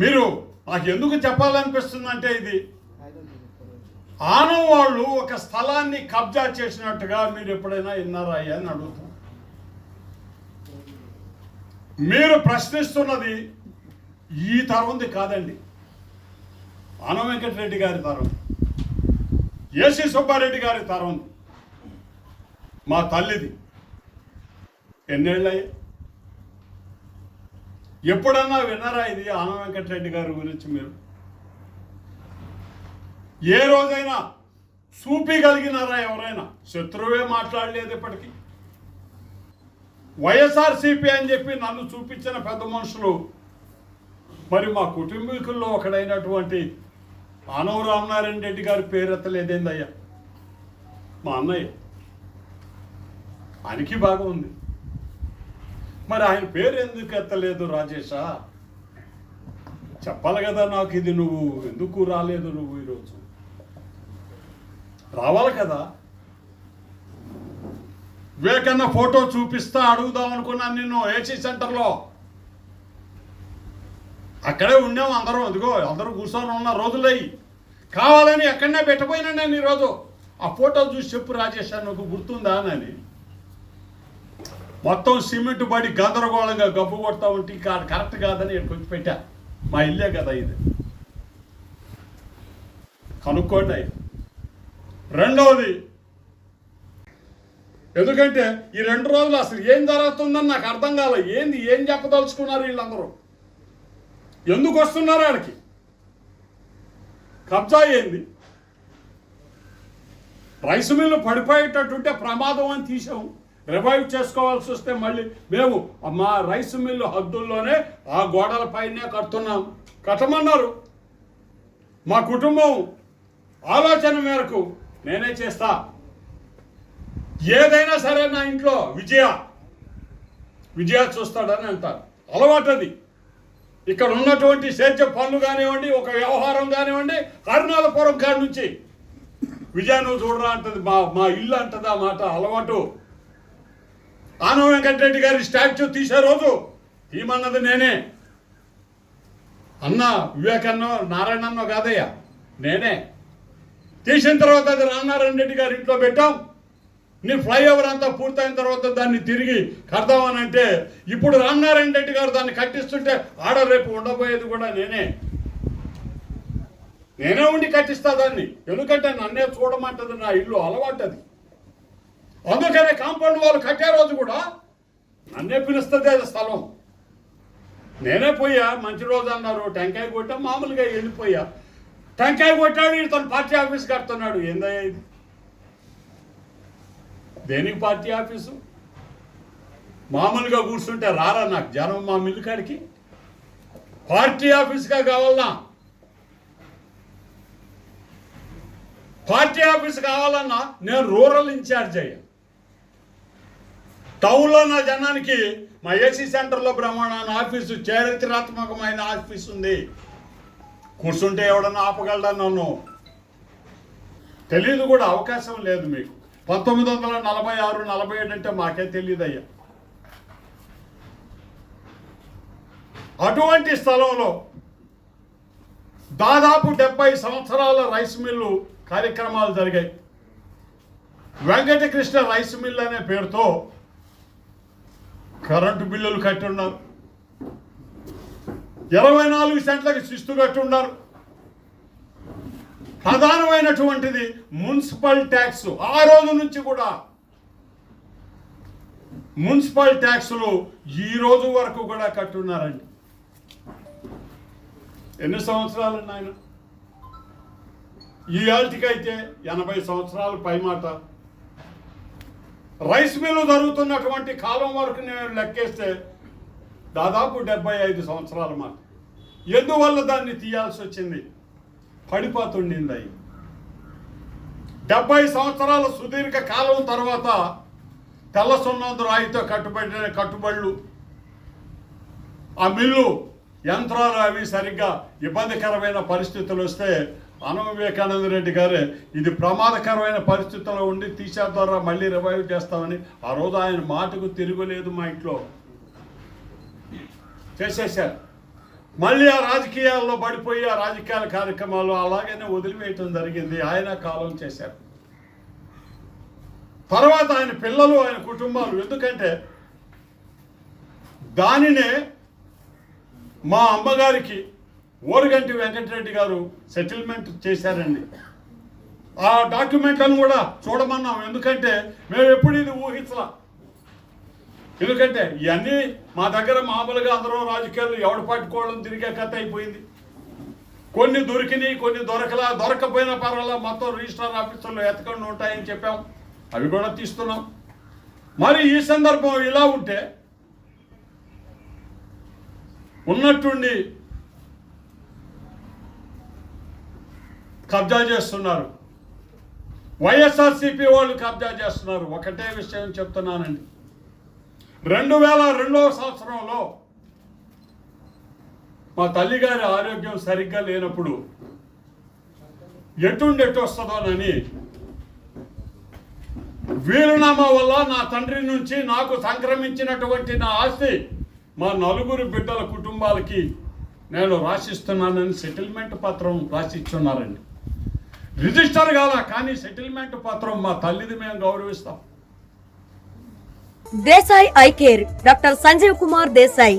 మీరు నాకు ఎందుకు చెప్పాలనిపిస్తుందంటే ఇది? ఆనం వాళ్ళు ఒక స్థలాన్ని కబ్జా చేసినట్టుగా మీరు ఎప్పుడైనా విన్నారా అని అడుగుతాం. మీరు ప్రశ్నిస్తున్నది ఈ తరంది కాదండి. ఆనం వెంకటరెడ్డి గారి తరం ఏసీ సుబ్బారెడ్డి గారి తరం మా తల్లిది. ఎన్నేళ్ళయ్యా? ఎప్పుడన్నా విన్నారా ఇది ఆన వెంకటరెడ్డి గారి గురించి మీరు? ఏ రోజైనా చూపించగలిగినారా ఎవరైనా? శత్రువే మాట్లాడలేదు ఇప్పటికీ. వైఎస్ఆర్సీపీ అని చెప్పి నన్ను చూపించిన పెద్ద మనుషులు మరి మా కుటుంబీకుల్లో ఒకడైనటువంటి ఆనవ రామనారాయణ రెడ్డి గారి పేరెత్తలేదేందయ్యా మా అన్నయ్య. ఆయనకి బాగా ఉంది మరి ఆయన పేరు ఎందుకు ఎత్తలేదు రాజేష? చెప్పాలి కదా నాకు ఇది నువ్వు ఎందుకు రాలేదు నువ్వు ఈరోజు? రావాలి కదా. వివేకన్న ఫోటో చూపిస్తా అడుగుదాం అనుకున్నాను నిన్ను ఏసీ సెంటర్లో. అక్కడే ఉన్నాం అందరం. అదిగో అందరూ కూర్చొని ఉన్న రోజులయ్యి కావాలని ఎక్కడనే పెట్టపోయినా నేను ఈరోజు. ఆ ఫోటో చూసి చెప్పు రాజేష్ నువ్వు గుర్తుందా అని. మొత్తం సిమెంట్ పడి గందరగోళంగా గబ్బు కొడతా ఉంటే కాదు కరెక్ట్ కాదని నేను కొంచెం పెట్టా మా ఇల్లే కదా ఇది. కనుక్కోండి రెండవది ఎందుకంటే ఈ రెండు రోజులు అసలు ఏం జరుగుతుందని నాకు అర్థం కాలే. ఏంది ఏం చెప్పదలుచుకున్నారు వీళ్ళందరూ? ఎందుకు వస్తున్నారు ఆడికి? కబ్జా ఏంది? రైస్ మిల్లు పడిపోయేటట్టుంటే ప్రమాదం అని తీసాము రివైవ్ చేసుకోవాల్సి వస్తే మళ్ళీ మేము మా రైస్ మిల్లు హద్దుల్లోనే ఆ గోడల పైనే కడుతున్నాం. కట్టమన్నారు. మా కుటుంబం ఆలోచన మేరకు నేనే చేస్తా. ఏదైనా సరే నా ఇంట్లో విజయ విజయ చూస్తాడని అంటారు. అలవాటు అది ఇక్కడ ఉన్నటువంటి సేద్య పనులు కానివ్వండి ఒక వ్యవహారం కానివ్వండి అరుణాలపురం కాడి నుంచి. విజయ నువ్వు చూడరా అంటది మా మా ఇల్లు అంటది ఆ మాట అలవాటు. ఆనవ వెంకటరెడ్డి గారి స్టాచ్యూ తీసే రోజు తీమన్నది నేనే. అన్న వివేకన్నో నారాయణన్నో కాదయ్యా నేనే. తీసిన తర్వాత అది రామనారాయణ రెడ్డి గారి ఇంట్లో పెట్టాం. నీ ఫ్లైఓవర్ అంతా పూర్తయిన తర్వాత దాన్ని తిరిగి కడదామని అంటే ఇప్పుడు రామనారాయణ రెడ్డి గారు దాన్ని కట్టిస్తుంటే ఆడ రేపు ఉండబోయేది కూడా నేనే. నేనే ఉండి కట్టిస్తా దాన్ని. ఎందుకంటే నన్నే చూడమంటది నా ఇల్లు అలవాటు అది అందుకనే కాంపౌండ్ వాళ్ళు కట్టే రోజు కూడా నన్నే పిలుస్తుంది అది స్థలం. నేనే పోయా మంచి రోజు అన్నారు. టెంకాయ కొట్టా మామూలుగా వెళ్ళిపోయా. టెంకాయ కొట్టాడు ఈడు తను పార్టీ ఆఫీస్ కడుతున్నాడు ఏందయ్యా ఇది? దేనికి పార్టీ ఆఫీసు? మామూలుగా కూర్చుంటే రారా నాకు జనం మా మిల్లు కాడికి? పార్టీ ఆఫీస్గా కావాలన్నా పార్టీ ఆఫీస్ కావాలన్నా నేను రూరల్ ఇన్ఛార్జ్ అయ్యా. టౌన్లో నా జనానికి మా ఏసీ సెంటర్లో బ్రహ్మాండ ఆఫీసు చారిత్రాత్మకమైన ఆఫీస్ ఉంది. కూర్చుంటే ఎవడన్నా ఆపగలడా నన్ను? తెలియదు కూడా అవకాశం లేదు మీకు. పంతొమ్మిది వందల నలభై ఆరు నలభై ఏడు అంటే మాకే తెలియదు అయ్యా అటువంటి స్థలంలో దాదాపు డెబ్బై సంవత్సరాల రైస్ మిల్లు కార్యక్రమాలు జరిగాయి. వెంకటకృష్ణ రైస్ మిల్ అనే పేరుతో కరెంటు బిల్లులు కట్టి ఉన్నారు ఇరవై నాలుగు సెంట్లకు శిస్తు కట్టి ఉన్నారు ప్రధానమైనటువంటిది మున్సిపల్ ట్యాక్స్. ఆ రోజు నుంచి కూడా మున్సిపల్ ట్యాక్సులు ఈ రోజు వరకు కూడా కట్టున్నారండి ఎన్ని సంవత్సరాలు ఆయన ఈ ఆల్టికైతే ఎనభై సంవత్సరాలు పైమాట. రైస్ మిల్లు జరుగుతున్నటువంటి కాలం వరకు నేను లెక్కేస్తే దాదాపు డెబ్బై ఐదు సంవత్సరాల మాట ఎందువల్ల దాన్ని తీయాల్సి వచ్చింది? పడిపోతుండింది. అయి డెబ్బై సంవత్సరాల సుదీర్ఘ కాలం తర్వాత తెల్ల సున్నందు రాయితో కట్టుబడిన కట్టుబడులు ఆ మిల్లు యంత్రాలు అవి సరిగ్గా ఇబ్బందికరమైన పరిస్థితులు వస్తే అను వివేకానంద రెడ్డి గారే ఇది ప్రమాదకరమైన పరిస్థితుల్లో ఉండి తీసేద్దారా మళ్ళీ రివైవ్ చేస్తామని ఆ రోజు ఆయన మాటకు తిరుగులేదు మా ఇంట్లో. చేసేసారు మళ్ళీ ఆ రాజకీయాల్లో పడిపోయి ఆ రాజకీయాల కార్యక్రమాలు అలాగనే వదిలివేయటం జరిగింది. ఆయన కాలం చేశారు. తర్వాత ఆయన పిల్లలు ఆయన కుటుంబాలు ఎందుకంటే దానినే మా అమ్మగారికి ఓరుగంటి వెంకటరెడ్డి గారు సెటిల్మెంట్ చేశారండి. ఆ డాక్యుమెంట్లను కూడా చూడమన్నాం. ఎందుకంటే మేము ఎప్పుడు ఇది ఊహించలా. ఎందుకంటే ఇవన్నీ మా దగ్గర మామూలుగా అందరూ రాజకీయాలు ఎవడు పట్టుకోవడం తిరిగే కథ అయిపోయింది. కొన్ని దొరికినాయి కొన్ని దొరకలా. దొరకపోయినా పర్వాలా మొత్తం రిజిస్ట్రార్ ఆఫీసుల్లో ఎతకండి ఉంటాయని చెప్పాం. అవి కూడా తీస్తున్నాం. మరి ఈ సందర్భం ఇలా ఉంటే ఉన్నట్టుండి కబ్జా చేస్తున్నారు. వైఎస్ఆర్సీపీ వాళ్ళు కబ్జా చేస్తున్నారు. ఒకటే విషయం చెప్తున్నానండి. రెండు వేల రెండవ సంవత్సరంలో మా తల్లిగారి ఆరోగ్యం సరిగ్గా లేనప్పుడు ఎటుండి ఎటు వస్తుందోనని వీరునామా వల్ల నా తండ్రి నుంచి నాకు సంక్రమించినటువంటి నా ఆస్తి మా నలుగురు బిడ్డల కుటుంబాలకి నేను రాసిస్తున్నానని సెటిల్మెంట్ పత్రం రాసిచ్చున్నారండి. రిజిస్టర్ కాదా కానీ సెటిల్మెంట్ పత్రం మా తల్లిది మేము గౌరవిస్తాం. Desai eye care doctor Sanjeev Kumar Desai.